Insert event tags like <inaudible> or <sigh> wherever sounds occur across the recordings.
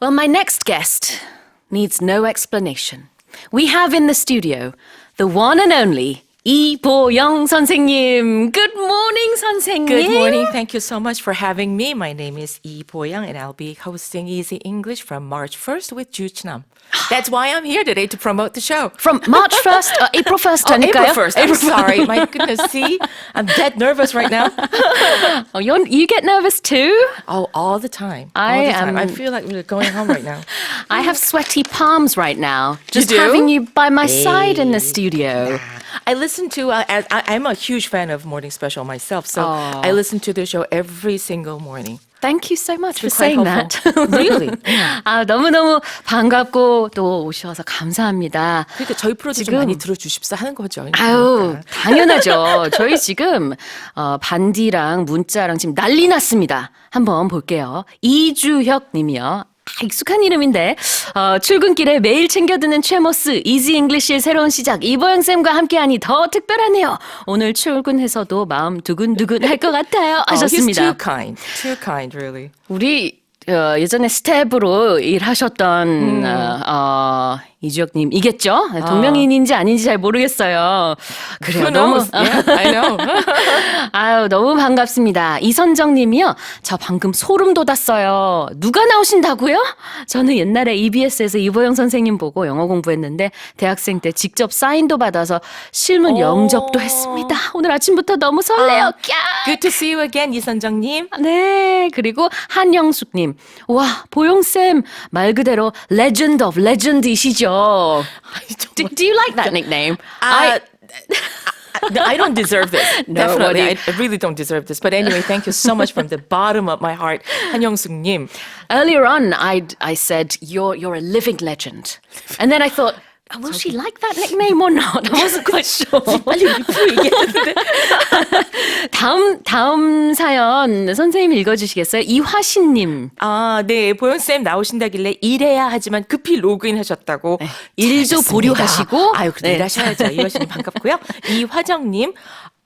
Well, my next guest needs no explanation. We have in the studio the one and only 이보영 선생님. Good morning, 선생님. Good morning. Thank you so much for having me. My name is Yi Po-young and I'll be hosting Easy English from March 1st with Ju Chnam. That's why I'm here today to promote the show. From March 1st, uh, April 1st <laughs> Oh, April 아닐까요? 1st. I'm sorry. My <laughs> goodness. See, I'm dead nervous right now. <laughs> Oh, you're, you get nervous too? Oh, all the time. All I the time. I am- feel like we're going home right now. I have sweaty palms right now. Just do? having you by my side in the studio. I listen to, uh, I, I- I'm a huge fan of Morning Special myself, so Aw. I listen to the show every single morning. Thank you so much for saying that. Really? <laughs> 아, 너무 너무 반갑고 또 오셔서 감사합니다. 그러니까 저희 프로도 지금- 좀 많이 들어주십사 하는 거죠. 아유, 그러니까. 당연하죠. 저희 지금 어, 반디랑 문자랑 지금 난리 났습니다. 한번 볼게요. 이주혁 님이요. 아, 익숙한 이름인데 어, 출근길에 매일 챙겨 듣는 최모스 이지 잉글리시의 새로운 시작 이보영 쌤과 함께하니 더 특별하네요. 오늘 출근해서도 마음 두근두근 할 것 같아요. <laughs> Oh, he's 하셨습니다. too kind. Too kind, really. 우리 어, 예전에 스텝으로 일하셨던 음. 어, 어, 이주혁님 이겠죠? 동명이인인지 아닌지 잘 모르겠어요. 그래요. 너무? Yeah, <laughs> I know. <laughs> 아유 너무 반갑습니다. 이선정님이요. 저 방금 소름 돋았어요. 누가 나오신다고요? 저는 옛날에 EBS에서 이보영 선생님 보고 영어 공부했는데 대학생 때 직접 사인도 받아서 실문 오. 영접도 했습니다. 오늘 아침부터 너무 설레요. 아, 꺄! Good to see you again, 이선정님. 네, 그리고 한영숙님. 와, 보영 쌤, 말 그대로 legend of legend이시죠. Do, do you like that nickname? I, <laughs> no, I don't deserve this. No, <laughs> Definitely, what I, I really don't deserve this. But anyway, thank you so much from the bottom <laughs> of my heart, 한영숙님. Earlier on, I I said you're you're a living legend, and then I thought, oh, will she like that nickname or not? I wasn't quite <laughs> sure. 빨리 프로 얘기했는데. <laughs> 다음 다음 사연 선생님 읽어주시겠어요? 이화신님. 아, 네. 보영쌤 나오신다길래 일해야 하지만 급히 로그인 하셨다고. 일도 잘하셨습니다. 보류하시고. 아유, 그래 네. 일하셔야죠. 이화신님 반갑고요. <laughs> 이화정님.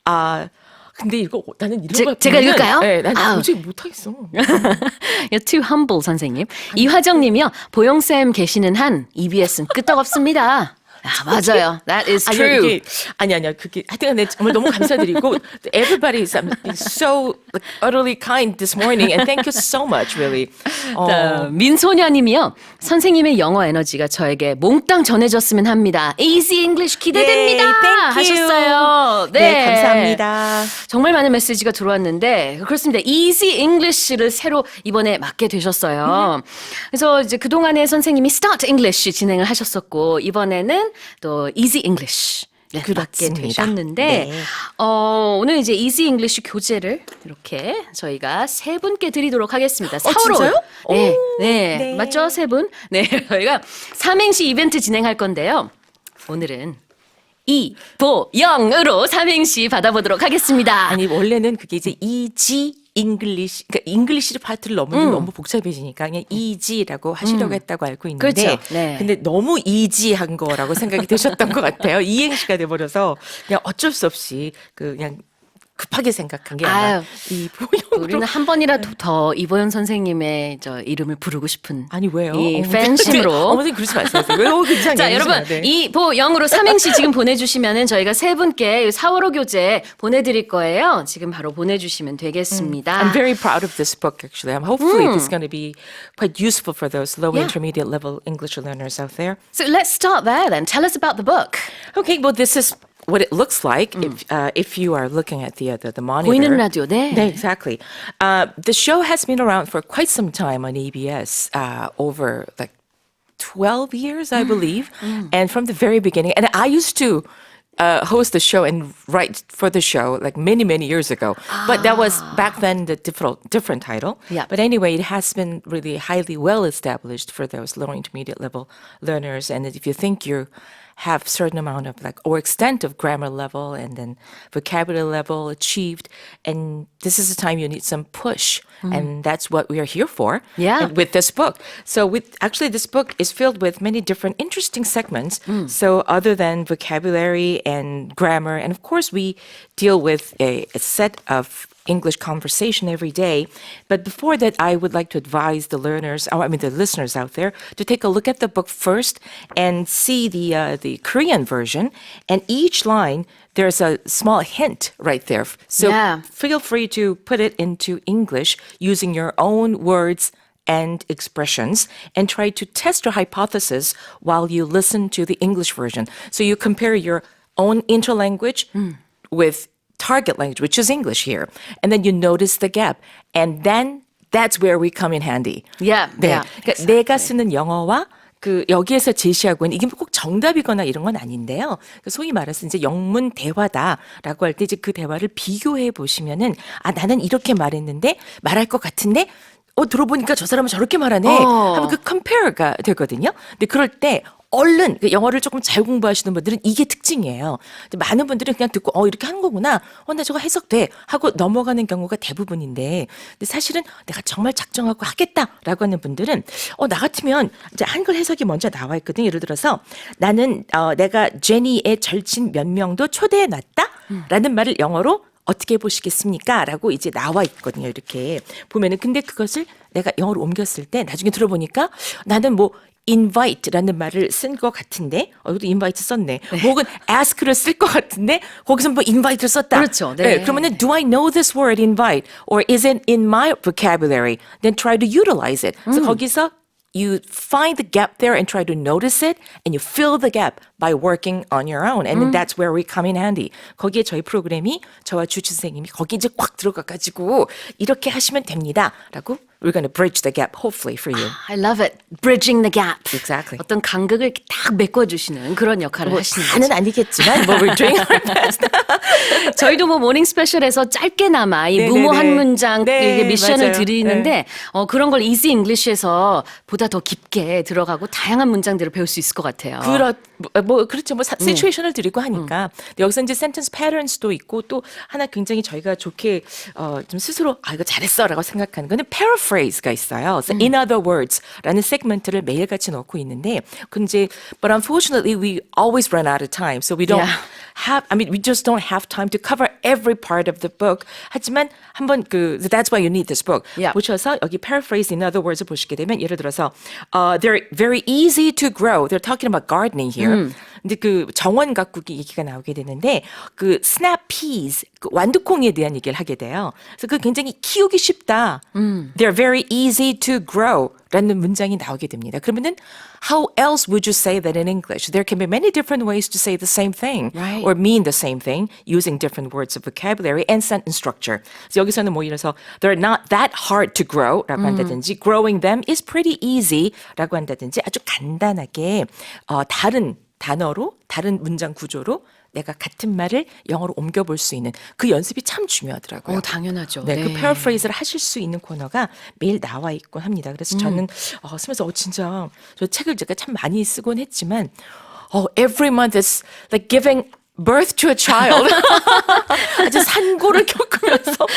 아, 근데 이거 나는 이런 제- 걸 제가 보면은, 읽을까요? 네, 난 아우. 도저히 못하겠어. <laughs> You're too humble, 선생님. 이화정님이요. 보영쌤 계시는 한 EBS는 끄떡없습니다. 아, 맞아요. That is 아니요, true. 이게, 아니, 아니요. 그게, 하여튼 네, 정말 너무 감사드리고, <laughs> everybody is um, so like, utterly kind this morning, and thank you so much, really. 어, 어, 민소녀님이요. 선생님의 영어 에너지가 저에게 몽땅 전해졌으면 합니다. Easy English 기대됩니다. Yay, thank you. 하셨어요. 네, 감사합니다. 정말 많은 메시지가 들어왔는데 그렇습니다. Easy English를 새로 이번에 맡게 되셨어요. 그래서 이제 그 동안에 선생님이 Start English 진행을 하셨었고 이번에는 또 Easy English. 네, 그렇습니다. 되셨는데 네. 어, 오늘 이제 Easy English 교재를 이렇게 저희가 세 분께 드리도록 하겠습니다. 어, 4월 진짜요? 네, 오, 네, 네. 맞죠 세 분? 네, <laughs> 저희가 삼행시 이벤트 진행할 건데요. 오늘은 이 보 영으로 삼행시 받아보도록 하겠습니다. 아니, 원래는 그게 이제 이지 잉글리시, 그러니까 잉글리시 파트를 너무 너무 복잡해지니까 그냥 이지라고 하시려고 했다고 알고 있는데, 음. 그렇죠. 네. 근데 너무 이지한 거라고 생각이 되셨던 것 같아요. <laughs> 이행시가 돼 버려서 그냥 어쩔 수 없이 그 그냥 급하게 생각한 게 아마 아유, 이 우리는 한 번이라도 더 이보영 선생님의 저 이름을 부르고 싶은 아니 왜요? 이 어머, 팬심으로 어머니 그러지 마세요. 왜 어, 굉장히 자, 여러분, 이보영으로 삼행시 지금 보내주시면은 저희가 세 분께 4월호 교재 보내드릴 거예요. 지금 바로 보내주시면 되겠습니다. I'm very proud of this book actually. I'm hopefully this is going to be quite useful for those low Yeah. intermediate level English learners out there. So let's start there then. Tell us about the book. Okay, well this is what it looks like if uh, if you are looking at the uh, the, the monitor. 보이는 라디오, 네. 네, exactly. Uh, the show has been around for quite some time on ABS, uh, over like 12 years, I believe. And from the very beginning, and I used to uh, host the show and write for the show like many, many years ago. But that was back then the different, different title. Yeah. But anyway, it has been really highly well established for those lower intermediate level learners. And if you think you have certain amount of like or extent of grammar level and then vocabulary level achieved. And this is the time you need some push. Mm-hmm. And that's what we are here for Yeah. with this book. So with actually this book is filled with many different interesting segments. Mm. So other than vocabulary and grammar and of course we deal with a, a set of English conversation every day. But before that, I would like to advise the learners, or I mean the listeners out there, to take a look at the book first and see the uh, the Korean version. And each line, there's a small hint right there. So Yeah. feel free to put it into English using your own words and expressions and try to test your hypothesis while you listen to the English version. So you compare your own interlanguage with target language, which is English here, and then you notice the gap. And then that's where we come in handy. Yeah, 네. yeah, 그러니까 내가 쓰는 영어와 그 여기에서 제시하고 있는 이게 꼭 정답이거나 이런 건 아닌데요. 그 소위 말해서 이제 영문 대화다라고 할 때 이제 그 대화를 비교해 보시면은 아 나는 이렇게 말했는데 말할 것 같은데 어 들어보니까 저 사람은 저렇게 말하네. 어. 하면 그 compare가 되거든요. 근데 그럴 때 얼른 그 영어를 조금 잘 공부하시는 분들은 이게 특징이에요. 근데 많은 분들은 그냥 듣고 어 이렇게 하는 거구나. 어 나 저거 해석돼 하고 넘어가는 경우가 대부분인데 근데 사실은 내가 정말 작정하고 하겠다라고 하는 분들은 어 나 같으면 이제 한글 해석이 먼저 나와 있거든요. 예를 들어서 나는 어 내가 제니의 절친 몇 명도 초대해 놨다라는 말을 영어로 어떻게 보시겠습니까? 라고 이제 나와 있거든요. 이렇게 보면은 근데 그것을 내가 영어로 옮겼을 때 나중에 들어보니까 나는 뭐 invite라는 말을 쓴 것 같은데 어 여기도 invite 썼네. 혹은 ask를 쓸 것 같은데 거기서 뭐 invite를 썼다. 그렇죠. 네. 그러면은 do I know this word invite or is it in my vocabulary? Then try to utilize it. 그래서 거기서 you find the gap there and try to notice it and you fill the gap by working on your own. And then that's where we come in handy. 거기에 저희 프로그램이 저와 주치 선생님이 거기 이제 꽉 들어가 가지고 이렇게 하시면 됩니다. 라고 we're going to bridge the gap hopefully for you. I love it. Bridging the gap. Exactly. 어떤 간극을 이렇게 딱 메꿔주시는 그런 역할을 뭐 하시는 거죠. 다는 아니겠지만 뭐 we're doing our <laughs> best. <laughs> 저희도 뭐 모닝 스페셜에서 짧게나마 이 네네네. 무모 한 문장 네, 이게 미션을 맞아요. 드리는데 어, 그런 걸 이지 잉글리시에서 보다 더 깊게 들어가고 다양한 문장들을 배울 수 있을 것 같아요. 그렇 뭐, 뭐 그렇죠 뭐 시츄에이션을 드리고 하니까 근데 여기서 이제 센텐스 패턴스도 있고 또 하나 굉장히 저희가 좋게 어좀 스스로 아 이거 잘했어라고 생각하는 거는 paraphrase가 있어요. 그래서 in other words라는 세그먼트를 매일같이 넣고 있는데 그 이제 but unfortunately we always run out of time so we don't Yeah. have I mean we just don't have time to cover every part of the book 하지만 한번 그 that's why you need this book Yeah. 보셔서 여기 paraphrase in other words을 보시게 되면 예를 들어서 uh, they're very easy to grow. They're talking about gardening here. Mm. 근데 그 정원 가꾸기 얘기가 나오게 되는데 그 peas 그 완두콩에 대한 얘기를 하게 돼요. 그래서 그 굉장히 키우기 쉽다. They're very easy to grow. 라는 문장이 나오게 됩니다. 그러면은 how else would you say that in English? There can be many different ways to say the same thing Right. or mean the same thing using different words of vocabulary and sentence structure. 그래서 여기서는 뭐 이래서 they're not that hard to grow라고 한다든지 growing them is pretty easy라고 한다든지 아주 간단하게 어, 다른 단어로 다른 문장 구조로 내가 같은 말을 영어로 옮겨볼 수 있는 그 연습이 참 중요하더라고요. 어, 당연하죠. 네, 네. 그 패러프레이즈를 하실 수 있는 코너가 매일 나와 있곤 합니다. 그래서 저는 어, 쓰면서 어, 진짜 저 책을 제가 참 많이 쓰곤 했지만 어, every month is like giving birth to a child. <laughs> 아주 산고를 겪으면서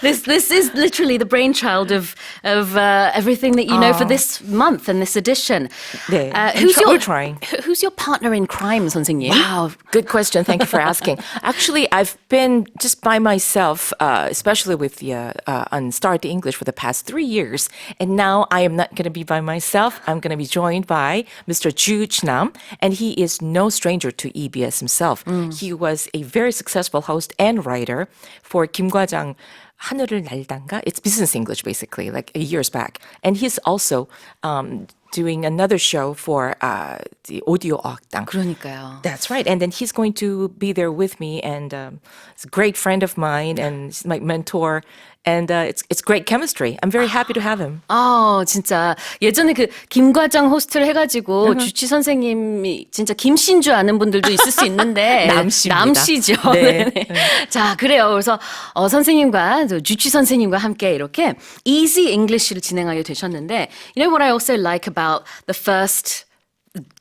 This this is literally the brainchild of of uh, everything that you know for this month and this edition. 네, Uh, and who's try- your we're trying. who- Who's your partner in crime, 선생님? Wow, good question. Thank you for asking. <laughs> Actually, I've been just by myself, uh, especially with the uh, uh, on Start English for the past three years, and now I am not going to be by myself. I'm going to be joined by Mr. Ju Chnam, and he is no stranger to EBS himself. He was a very successful host and writer for Kim Kwajang. 하늘을 날단가? It's business English, basically, like years back. And he's also um, doing another show for uh, the audio 어학당. 그러니까요. That's right. And then he's going to be there with me, and um, he's a great friend of mine, and he's my mentor. And uh, it's it's great chemistry. I'm very happy to have him. 아, 진짜 예전에 그 김과장 호스트를 해가지고 주치 선생님이 진짜 김씨인 줄 아는 분들도 있을 수 있는데 남씨입니다. 남씨죠. 네. 네네. 자, 그래요. 그래서 어, 선생님과 또 주치 선생님과 함께 이렇게 Easy English를 진행하게 되셨는데, you know what I also like about the first.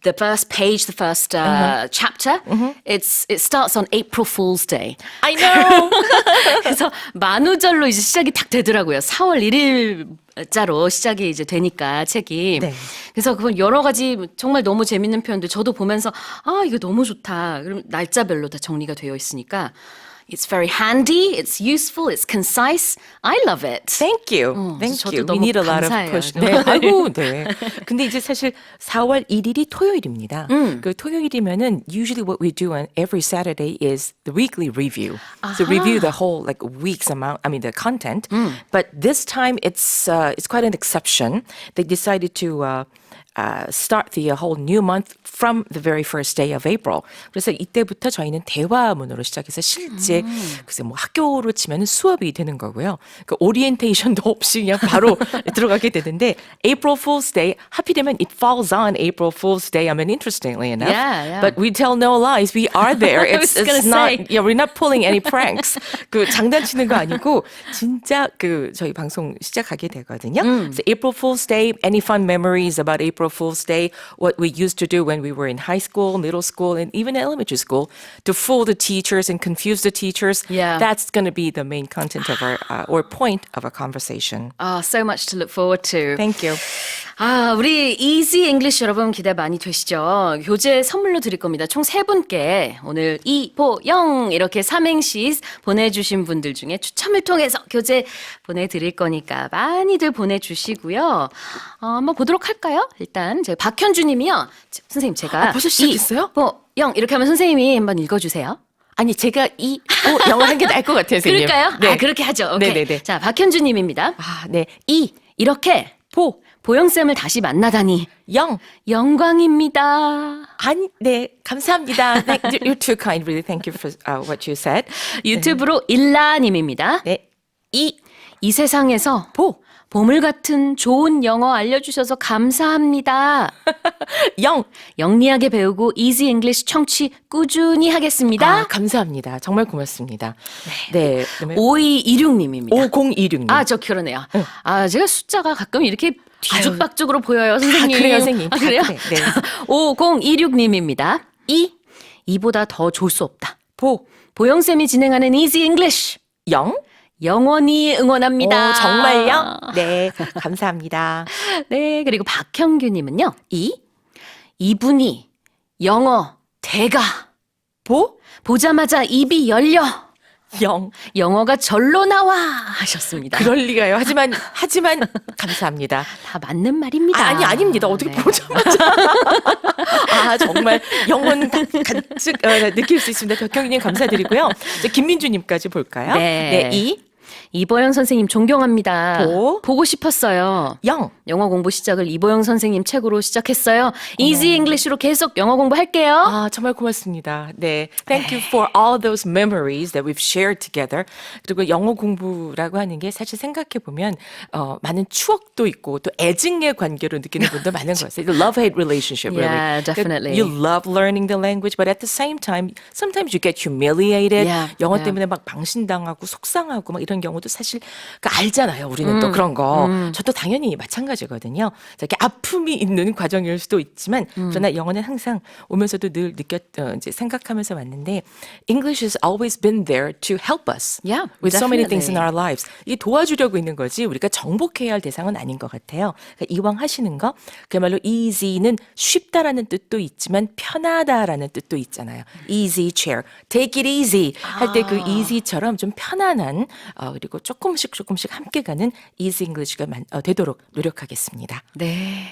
The first page, the first uh, chapter, it's it starts on April Fool's Day. I know. <laughs> 그래서 만우절로 이제 시작이 딱 되더라고요. 4월 1일자로 시작이 이제 되니까 책이. 네. 그래서 그건 여러 가지 정말 너무 재밌는 표현들 저도 보면서 아 이거 너무 좋다. 그럼 날짜별로 다 정리가 되어 있으니까 It's very handy, it's useful, it's concise. I love it. Thank you. Thank 저도 you. We 너무 need a lot of 감사해요. push. 네. 아이고, <laughs> 네. 근데 이제 사실 4월 1일이 토요일입니다. 그 토요일이면은 usually what we do on every Saturday is the weekly review. So review the whole like week's amount, I mean the content. But this time it's uh, it's quite an exception. They decided to uh, uh, start the whole new month from the very first day of April. 그래서 이때부터 저희는 대화문으로 시작해서 실제 글쎄 뭐 학교로 치면 수업이 되는 거고요. 그 오리엔테이션도 없이 그냥 바로 들어가게 되는데 April Fool's Day 하필이면 it falls on April Fool's Day. I mean interestingly enough. Yeah, yeah. But we tell no lies. We are there. I It's, was gonna it's not say. yeah, we're not pulling any pranks. 그 장난치는 거 아니고 진짜 그 저희 방송 시작하게 되거든요. So April Fool's Day, any fun memories about April Fool's Day, what we used to do when we were in high school, middle school, and even elementary school to fool the teachers and confuse the teachers. Yeah. That's going to be the main content of our uh, or point of our conversation. Ah, so much to look forward to. Thank you. 아, 우리 Easy English 여러분 기대 많이 되시죠? 교재 선물로 드릴 겁니다. 총 세 분께 오늘 이보영 이렇게 삼행시 보내주신 분들 중에 추첨을 통해서 교재 보내드릴 거니까 많이들 보내주시고요. 어, 한번 보도록 할까요? 일단 제 박현주님이요. 제- 선생님 제가 아, 벌써 시작했어요? 이보영 이렇게 하면 선생님이 한번 읽어주세요. 아니 제가 이 어, 영어 한게 나을 것 같아요, 선생님. 그럴까요? 네. 아, 그렇게 하죠. 오케이. 네네네. 자, 박현주님입니다. 아, 네. 이 이렇게 보, 보영쌤을 다시 만나다니 영. 영광입니다. 아니, 네, 감사합니다. Thank, you're too kind. Really, thank you for uh, what you said. 유튜브로 일라님입니다. 네, 이, 이 세상에서 보, 보물 같은 좋은 영어 알려주셔서 감사합니다. <laughs> 영. 영리하게 배우고 이지 잉글리시 청취 꾸준히 하겠습니다. 아, 감사합니다. 정말 고맙습니다. 네. 그다음에 5226님입니다. 5026님. 아, 저 그러네요. 아, 제가 숫자가 가끔 이렇게 뒤죽박죽으로 보여요, 선생님. 아, 그래요, 선생님. 아, 다 그래요? 그래, 네. 5026님입니다. 이, 이보다 더 좋을 수 없다. 보, 보영쌤이 진행하는 이지 잉글리시. 영. 영원히 응원합니다. 오, 정말요? 네, 감사합니다. <laughs> 네, 그리고 박형규님은요. 이 이분이 영어 대가 보, 보자마자 입이 열려 영. 영어가 절로 나와 하셨습니다. 그럴 리가요. 하지만, 하지만, 감사합니다. 다 맞는 말입니다. 아, 아니, 아닙니다. 어떻게 네. 보자마자. <laughs> 아, 정말 영혼 가- 가득 어, 느낄 수 있습니다. 덕경님 감사드리고요. 이제 김민주님까지 볼까요? 네. 이, 이보영 선생님 존경합니다. 보. 보고 싶었어요. 영. 영어 공부 시작을 이보영 선생님 책으로 시작했어요. 이지 잉글리시로 계속 영어 공부할게요. 아, 정말 고맙습니다. 네. Thank you for all those memories that we've shared together. 그리고 영어 공부라고 하는 게 사실 생각해 보면 어, 많은 추억도 있고 또 애증의 관계로 느끼는 분도 많은 것 같아요. The love-hate relationship, really. Yeah, definitely. You love learning the language, but at the same time, sometimes you get humiliated. Yeah, 영어 yeah. 때문에 막 망신당하고 속상하고 막 이런 경우도 사실 그 알잖아요. 우리는 또 그런 거. 저도 당연히 마찬가지거든요. 이렇게 아픔이 있는 과정일 수도 있지만 그러나 영어는 항상 오면서도 늘 느꼈 어, 이제 생각하면서 왔는데 English has always been there to help us Yeah, with so many things in our lives. 이 도와주려고 있는 거지 우리가 정복해야 할 대상은 아닌 것 같아요. 그러니까 이왕 하시는 거 그야말로 easy는 쉽다라는 뜻도 있지만 편하다라는 뜻도 있잖아요. easy chair, take it easy 할 때그 easy처럼 좀 편안한 어, 그리고 조금씩 조금씩 함께 가는 English가 만- 어, 되도록 노력하겠습니다. 네.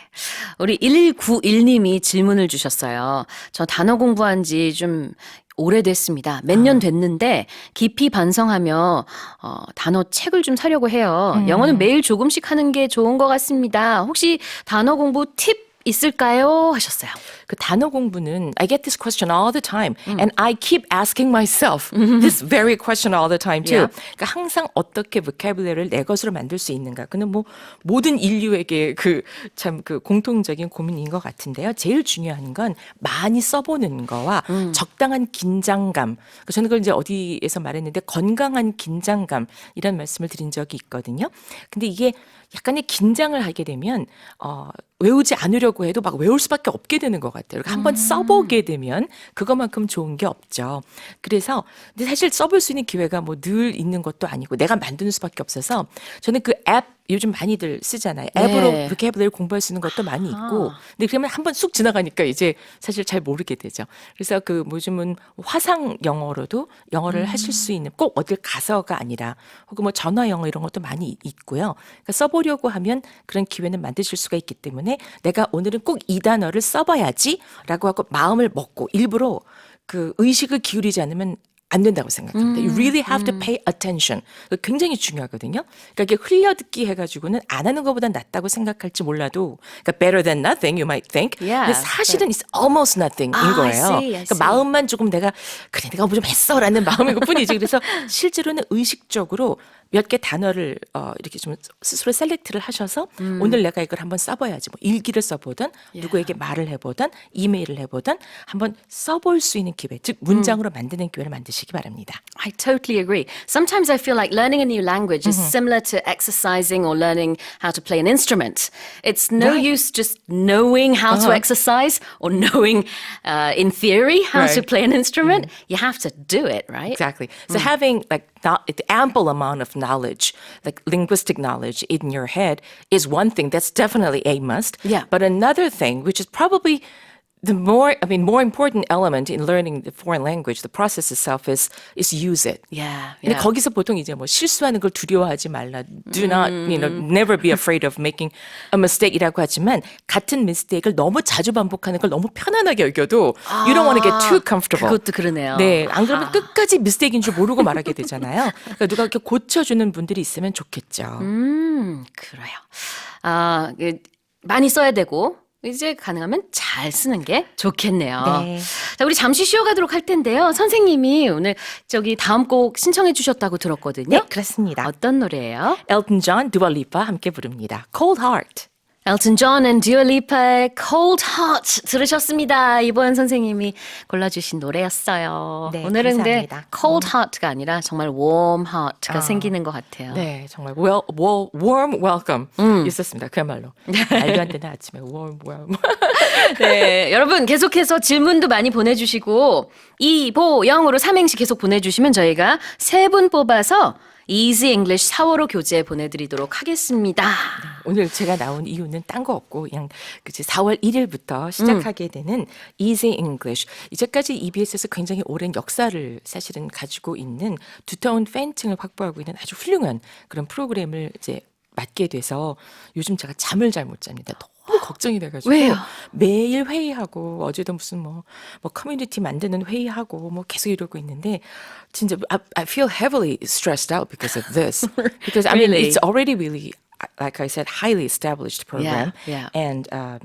우리 1191님이 질문을 주셨어요. 저 단어 공부한 지 좀 오래됐습니다. 몇 년 됐는데 깊이 반성하며 어, 단어 책을 좀 사려고 해요. 영어는 매일 조금씩 하는 게 좋은 것 같습니다. 혹시 단어 공부 팁 있을까요? 하셨어요. 그 단어 공부는 I get this question all the time and I keep asking myself this very question all the time too. 그러니까 항상 어떻게 vocabulary를 내 것으로 만들 수 있는가. 그는 뭐 모든 인류에게 그 참 그 공통적인 고민인 것 같은데요. 제일 중요한 건 많이 써보는 거와 적당한 긴장감. 그 저는 그걸 이제 어디에서 말했는데 건강한 긴장감이라는 말씀을 드린 적이 있거든요. 근데 이게 약간의 긴장을 하게 되면 어, 외우지 않으려고 해도 막 외울 수밖에 없게 되는 것 같아요. 그러니까 한번 써보게 되면 그것만큼 좋은 게 없죠. 그래서 근데 사실 써볼 수 있는 기회가 뭐 늘 있는 것도 아니고 내가 만드는 수밖에 없어서 저는 그 앱 요즘 많이들 쓰잖아요. 앱으로 네. vocabulary 공부할 수 있는 것도 많이 있고. 근데 그러면 한 번 쑥 지나가니까 이제 사실 잘 모르게 되죠. 그래서 그 요즘은 화상 영어로도 영어를 하실 수 있는 꼭 어딜 가서가 아니라 혹은 뭐 전화 영어 이런 것도 많이 있고요. 그러니까 써보려고 하면 그런 기회는 만드실 수가 있기 때문에 내가 오늘은 꼭 이 단어를 써봐야지라고 하고 마음을 먹고 일부러 그 의식을 기울이지 않으면 안 된다고 생각합니다. You really have to pay attention. 굉장히 중요하거든요. 그러니까 이게 흘려듣기 해가지고는 안 하는 것보다 낫다고 생각할지 몰라도, 그러니까 better than nothing, you might think. Yeah, 근데 사실은 it's almost nothing인 아, I 거예요. see, I 그러니까 see. 마음만 조금 내가 그래 내가 뭐 좀 했어라는 마음인 것뿐이지. 그래서 실제로는 의식적으로 몇 개 단어를 어, 이렇게 좀 스스로 셀렉트를 하셔서 음. 오늘 내가 이걸 한번 써봐야지. 뭐 일기를 써보든 누구에게 말을 해보든 이메일을 해보든 한번 써볼 수 있는 기회, 즉 문장으로 만드는 기회를 만드시기 바랍니다. I totally agree. Sometimes I feel like learning a new language is similar to exercising or learning how to play an instrument. It's no Right. use just knowing how to exercise or knowing uh, in theory how to Right. play an instrument. You have to do it, right? Exactly. So having like ample amount of knowledge, like linguistic knowledge in your head is one thing. That's definitely a must. Yeah. But another thing, which is probably the more, I mean, more important element in learning the foreign language, the process itself is is use it. Yeah, 근데 yeah. 거기서 보통 이제 뭐 실수하는 걸 두려워하지 말라. Do not, you know, never be afraid of making a mistake이라고 하지만 같은 mistake을 너무 자주 반복하는 걸 너무 편안하게 여겨도 you don't want to get too comfortable. 그것도 그러네요. 네, 안 그러면 끝까지 미스테이크인 줄 모르고 말하게 되잖아요. 그러니까 누가 이렇게 고쳐 주는 분들이 있으면 좋겠죠. 음, 그래요. 아, 그, 많이 써야 되고 이제 가능하면 잘 쓰는 게 좋겠네요. 네. 자, 우리 잠시 쉬어가도록 할 텐데요. 선생님이 오늘 저기 다음 곡 신청해 주셨다고 들었거든요. 네, 그렇습니다. 어떤 노래예요? 엘튼 존, 두얼리파 함께 부릅니다. Cold Heart. 엘튼 존 앤 듀얼리파의 Cold Heart 들으셨습니다. 이번 선생님이 골라주신 노래였어요. 네, 오늘은 근데 감사합니다. Cold Heart가 아니라 정말 Warm Heart가 생기는 것 같아요. 네, 정말 well, well, warm welcome 있었습니다. 그야말로 <laughs> 말도 안 되는 아침에 warm, warm. <laughs> 네, 여러분 계속해서 질문도 많이 보내주시고 이보영으로 삼행시 계속 보내주시면 저희가 세 분 뽑아서 Easy English 4월호 교재 보내드리도록 하겠습니다. 오늘 제가 나온 이유는 딴 거 없고 그냥 그치 4월 1일부터 시작하게 되는 Easy English 이제까지 EBS에서 굉장히 오랜 역사를 사실은 가지고 있는 두터운 팬층을 확보하고 있는 아주 훌륭한 그런 프로그램을 이제 맡게 돼서 요즘 제가 잠을 잘 못 잡니다. 너무 걱정이 돼가지고 왜요? 매일 회의하고 어제도 무슨 뭐, 뭐 커뮤니티 만드는 회의하고 뭐 계속 이러고 있는데 진짜 I, I feel heavily stressed out because of this because I mean Really? it's already really like I said highly established program yeah. and uh,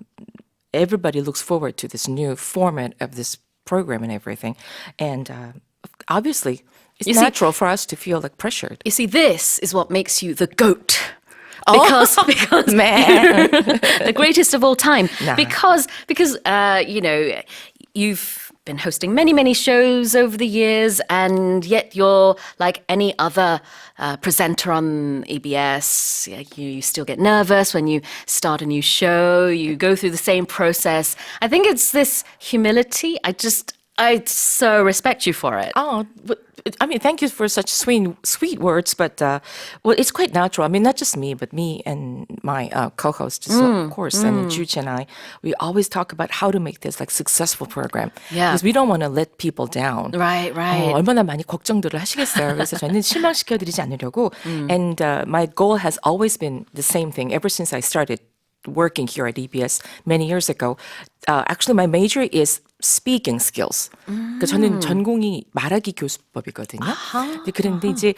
everybody looks forward to this new format of this program and everything and uh, obviously it's You see- natural for us to feel like pressured You see, this is what makes you the goat. Because, <laughs> because man <laughs> the greatest of all time. Because because uh, you know you've been hosting many many shows over the years, and yet you're like any other uh, presenter on EBS. You, you still get nervous when you start a new show. You go through the same process. I think it's this humility. I just I so respect you for it. Oh, but I mean, thank you for such sweet, sweet words. But uh, well, it's quite natural. I mean, not just me, but me and my uh, co-host, so Mm, of course, and Juche and I. We always talk about how to make this like successful program. Yeah. Because we don't want to let people down. Right, right. 어, 얼마나 많이 걱정들을 하시겠어요. 그래서 저는 <laughs> 실망시켜드리지 않으려고. And uh, my goal has always been the same thing ever since I started working here at EBS many years ago. Uh, actually, my major is speaking skills. 그러니까 저는 전공이 말하기 교수법이거든요. 근데 그런데 이제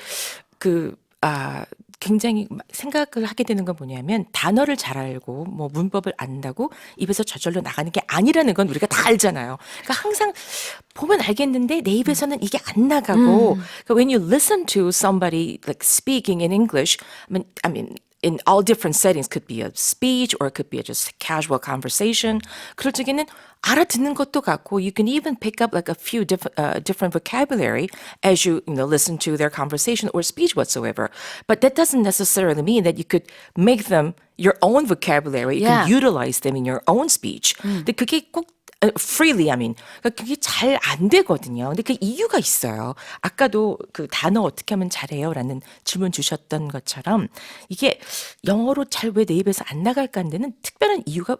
그, 아, 굉장히 생각을 하게 되는 건 뭐냐면 단어를 잘 알고 뭐 문법을 안다고 입에서 저절로 나가는 게 아니라는 건 우리가 다 알잖아요. 그러니까 항상 보면 알겠는데 내 입에서는 이게 안 나가고 그러니까 when you listen to somebody like speaking in English, I mean, I mean in all different settings could be a speech or it could be a just casual conversation. 그럴 적에는 알아듣는 것도 같고 you can even pick up like a few diff- uh, different vocabulary as you you know listen to their conversation or speech whatsoever. But that doesn't necessarily mean that you could make them your own vocabulary. You Yeah. can utilize them in your own speech. 근데 그게 꼭 아, freely, I mean. 그러니까 그게 잘 안 되거든요. 근데 그 이유가 있어요. 아까도 그 단어 어떻게 하면 잘해요? 라는 질문 주셨던 것처럼 이게 영어로 잘 왜 내 입에서 안 나갈까 하는 특별한 이유가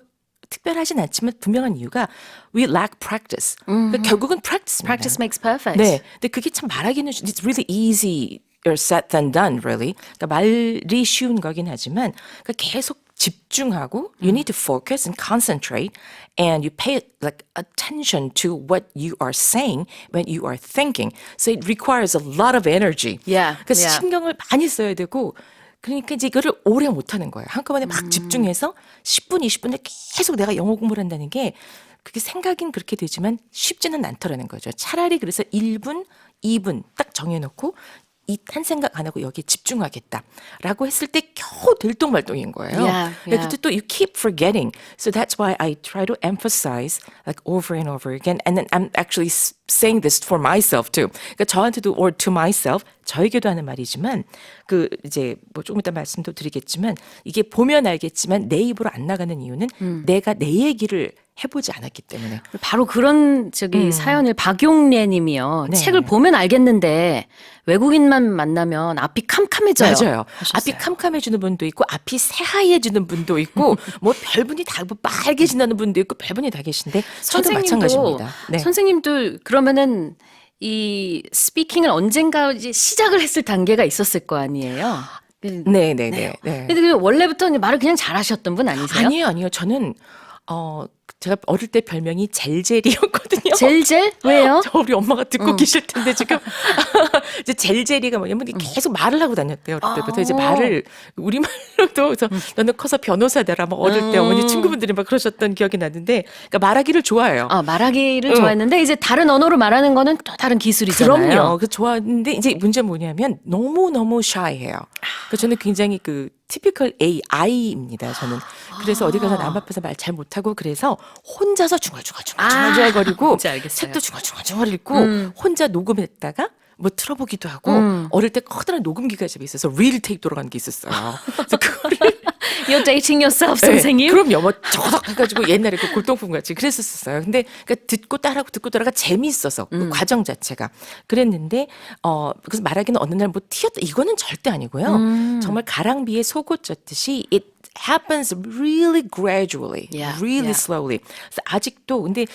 특별하진 않지만 분명한 이유가 we lack practice. 그러니까 결국은 practice입니다. Practice makes perfect. 네. 근데 그게 참 말하기는 쉬- it's really easy or said than done really. 그러니까 말이 쉬운 거긴 하지만 그러니까 계속 집중하고 you need to focus and concentrate and you pay like attention to what you are saying when you are thinking. So it requires a lot of energy. Yeah, 그래서 yeah. 신경을 많이 써야 되고 그러니까 이제 이거를 오래 못 하는 거예요. 한꺼번에 막 집중해서 10분, 20분을 계속 내가 영어 공부를 한다는 게 그게 생각은 그렇게 되지만 쉽지는 않더라는 거죠. 차라리 그래서 1분, 2분 딱 정해놓고 이한 생각 안 하고 여기에 집중하겠다라고 했을 때 겨우 들똥말똥인 거예요. Yeah, 근데 yeah. 그때 또 you keep forgetting. So that's why I try to emphasize like over and over again. And then I'm actually saying this for myself too. 그러니까 저한테도 or to myself 저에게도 하는 말이지만 그 이제 뭐 조금 이따 말씀도 드리겠지만 이게 보면 알겠지만 내 입으로 안 나가는 이유는 음. 내가 내 얘기를 해보지 않았기 때문에. 바로 그런 저기 사연을 박용래 님이요. 음. 네. 책을 보면 알겠는데 외국인만 만나면 앞이 캄캄해져요. 맞아요. 하셨어요. 앞이 캄캄해지는 분도 있고 앞이 새하얘지는 분도 있고 <laughs> 뭐 별분이 다뭐 빨개진다는 분도 있고 별분이 다 계신데 저도 마찬가지입니다. 네. 선생님도 그러면은 이 스피킹을 언젠가 이제 시작을 했을 단계가 있었을 거 아니에요. 네, 네, 네. 네. 근데 그 원래부터 말을 그냥 잘하셨던 분 아니세요? 아니에요, 아니에요. 저는 어 제가 어릴 때 별명이 젤젤이었거든요. <laughs> 젤젤 왜요? 저 우리 엄마가 듣고 계실 텐데 지금 <laughs> 이제 젤젤이가 뭐냐면 계속 말을 하고 다녔대요 어릴 때부터 이제 아. 말을 우리말로도 그래서 너는 커서 변호사 되라 막 어릴 때 어머니 친구분들이 막 그러셨던 기억이 나는데 그러니까 말하기를 좋아해요. 아, 말하기를 응. 좋아했는데 이제 다른 언어로 말하는 거는 또 다른 기술이잖아요. 그럼요. 그 좋아하는데 이제 문제 는 뭐냐면 너무 너무 shy해요. 그 저는 굉장히 그 티피컬 AI입니다. 저는 <gasps> 그래서 어디 가서 남 앞에서 말 잘 못하고 그래서 혼자서 중얼중얼중얼 중얼거리고 뭔지 <laughs> 알겠어요. 책도 중얼중얼중얼 읽고 혼자 녹음했다가 뭐 틀어보기도 하고 어릴 때 커다란 녹음기가 집에 있어서 릴 테이프 돌아가는 게 있었어요. 그래서 그거를 <laughs> You're dating yourself, 네, 선생님. 그럼요. 뭐 저덕 해가지고 옛날에 그 골동품 같이 그랬었어요. 근데 그러니까 듣고 따라하고 듣고 따라가 재미있어서 그 과정 자체가 그랬는데 어 그래서 말하기는 어느 날 뭐 튀었다 이거는 절대 아니고요. 정말 가랑비에 속옷 젖듯이 it happens really gradually, Yeah, really yeah. slowly. 그래서 아직도 근데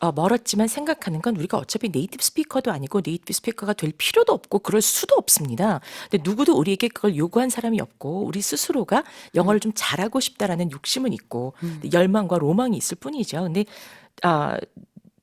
어, 멀었지만 생각하는 건 우리가 어차피 네이티브 스피커도 아니고 네이티브 스피커가 될 필요도 없고 그럴 수도 없습니다. 근데 누구도 우리에게 그걸 요구한 사람이 없고 우리 스스로가 영어를 좀 잘하고 싶다라는 욕심은 있고 근데 열망과 로망이 있을 뿐이죠. 근데 아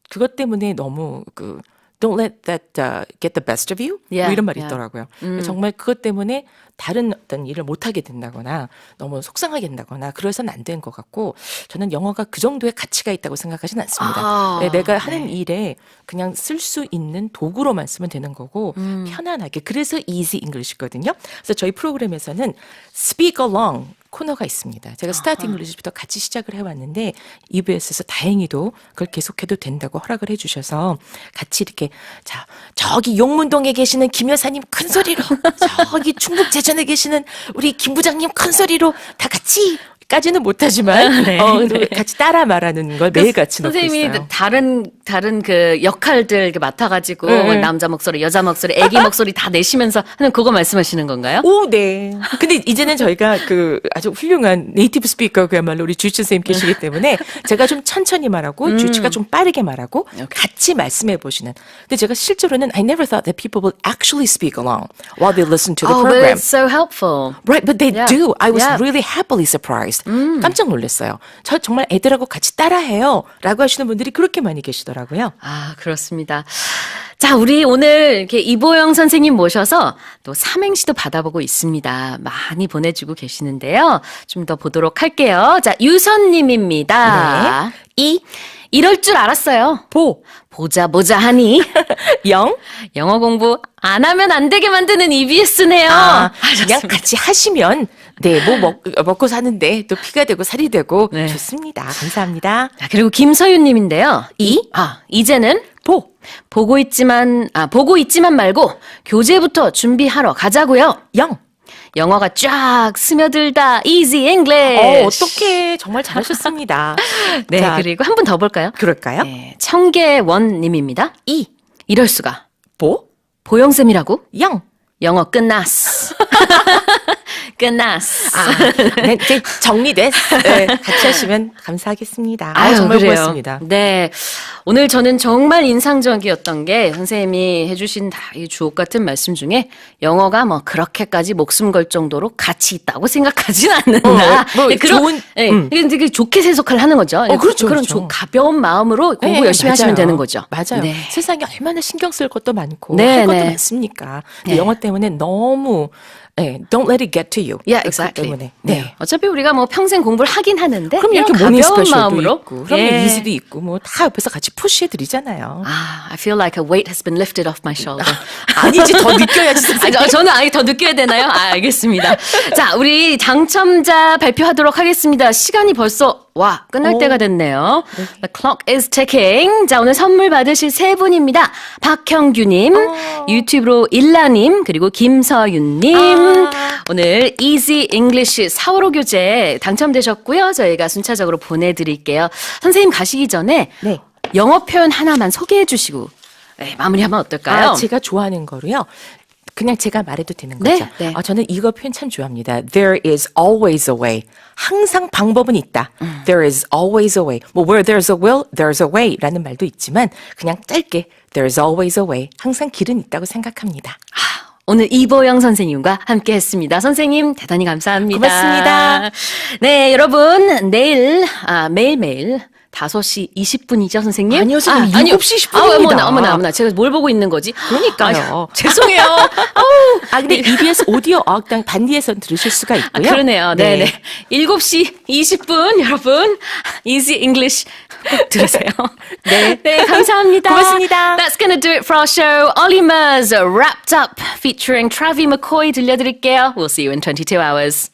그것 때문에 너무 그 Don't let that uh, get the best of you. Yeah, 뭐 이런 말이 yeah. 있더라고요. 정말 그것 때문에 다른 어떤 일을 못 하게 된다거나 너무 속상하게 된다거나 그래서는 안 된 것 같고 저는 영어가 그 정도의 가치가 있다고 생각하지는 않습니다. 아, 네, 내가 하는 일에 그냥 쓸 수 있는 도구로만 쓰면 되는 거고 음. 편안하게 그래서 easy English거든요. 그래서 저희 프로그램에서는 speak along 코너가 있습니다. 제가 스타트 잉글리시부터 같이 시작을 해왔는데 EBS에서 다행히도 그걸 계속해도 된다고 허락을 해주셔서 같이 이렇게 자 저기 용문동에 계시는 김 여사님 큰 소리로 <laughs> 저기 충북 제천에 계시는 우리 김 부장님 큰 소리로 다 같이 까지는 못하지만 <laughs> 네, 어, 그래도 같이 따라 말하는 걸 매일 같이 놓고 선생님이 있어요. 다른 다른 그 역할들 맡아가지고 네, 네. 남자 목소리, 여자 목소리, 아기 <laughs> 목소리 다 내시면서 하는 그거 말씀하시는 건가요? 오, 네. 근데 이제는 저희가 그 아주 훌륭한 네이티브 스피커 그야말로 우리 주치 선생님 계시기 때문에 제가 좀 천천히 말하고 주치가 좀 빠르게 말하고 같이 말씀해 보시는. 근데 제가 실제로는 I never thought that people would actually speak along while they listen to the Oh, but program. it's so helpful. Right, but they Yeah. do. I was Yeah. really happily surprised. 깜짝 놀랐어요. 저 정말 애들하고 같이 따라해요. 라고 하시는 분들이 그렇게 많이 계시더라고요. 아, 그렇습니다. 자, 우리 오늘 이렇게 이보영 선생님 모셔서 또 삼행시도 받아보고 있습니다. 많이 보내주고 계시는데요. 좀 더 보도록 할게요. 자, 유선님입니다. 이, 이럴 줄 알았어요. 보, 보자, 보자 하니. <laughs> 영, 영어 공부 안 하면 안 되게 만드는 EBS네요. 아, 그냥 같이 하시면 네, 뭐 먹, 먹고 사는데 또 피가 되고 살이 되고 네. 좋습니다. 감사합니다. 자, 그리고 김서윤님인데요. 이, 아, 이제는 보, 보고 있지만, 아, 보고 있지만 말고 교재부터 준비하러 가자고요. 영, 영어가 쫙 스며들다. Easy English. 어, 어떻게 정말 잘하셨습니다. <laughs> 네, 자, 그리고 한 분 더 볼까요? 그럴까요? 네, 청계원님입니다. 이. 이럴 수가. 보, 보영쌤이라고? 영. 영어 끝났어. <laughs> 끝났어. 아, 네, 이제 정리됐어. 네, 같이 하시면 감사하겠습니다. 아, 아유, 정말 그래요. 고맙습니다. 네. 오늘 저는 정말 인상적이었던 게 선생님이 해주신 다이 주옥 같은 말씀 중에 영어가 뭐 그렇게까지 목숨 걸 정도로 가치 있다고 생각하진 않는다. 어, 뭐 네, 그런, 좋은- 네, 음. 되게 좋게 해석을 하는 거죠. 네, 그렇죠, 그런 그렇죠. 조- 가벼운 마음으로 공부 네, 열심히 하시면 맞아요. 되는 거죠. 맞아요. 네. 세상에 얼마나 신경 쓸 것도 많고 네, 할 것도 네. 많습니까? 영어 때문에 너무 네, don't let it get to you. Yeah, exactly. 때문에. 네. 네. 어차피 우리가 뭐 평생 공부를 하긴 하는데 그럼 이렇게 가벼운 마음으로 있고, 그럼 예. 이지도 있고, 뭐 다 옆에서 같이 푸시해 드리잖아요. 아, I feel like a weight has been lifted off my shoulder. <laughs> 아니지 더 느껴야지. <laughs> 아. 저, 저는 아예 더 느껴야 되나요? 아, 알겠습니다. 자, 우리 당첨자 발표하도록 하겠습니다. 시간이 벌써 와 끝날 오. 때가 됐네요. The clock is ticking. 자, 오늘 선물 받으실 세 분입니다. 박형규님, 유튜브로 일라님, 그리고 김서윤님. 아. 오늘 Easy English 4월호 교재 당첨되셨고요. 저희가 순차적으로 보내드릴게요. 선생님 가시기 전에 네. 영어 표현 하나만 소개해 주시고 네, 마무리하면 어떨까요? 아, 제가 좋아하는 거로요. 그냥 제가 말해도 되는 네, 거죠. 네. 아, 저는 이거 표현 참 좋아합니다. There is always a way. 항상 방법은 있다. 음. There is always a way. 뭐 where there's a will, there's a way.라는 말도 있지만 그냥 짧게 There is always a way. 항상 길은 있다고 생각합니다. 오늘 이보영 선생님과 함께 했습니다. 선생님, 대단히 감사합니다. 고맙습니다. 네, 여러분, 내일, 아, 매일매일 5시 20분이죠, 선생님? 아니요, 선생님, 아니요. 7시 10분 아, 어머나. 어머나, 어머나. 제가 뭘 보고 있는 거지? 그러니까요. 아유, 죄송해요. <laughs> 아우. 아, 근데 EBS 오디오 어학당 반디에서 들으실 수가 아, 있고요. 그러네요. 네네. 7시 20분, 여러분. Easy English 꼭 들으세요. <laughs> 네. 네, 감사합니다. 고맙습니다. That's gonna do it for our show. Olimers Wrapped Up featuring Travis McCoy 들려드릴게요. We'll see you in 22 hours.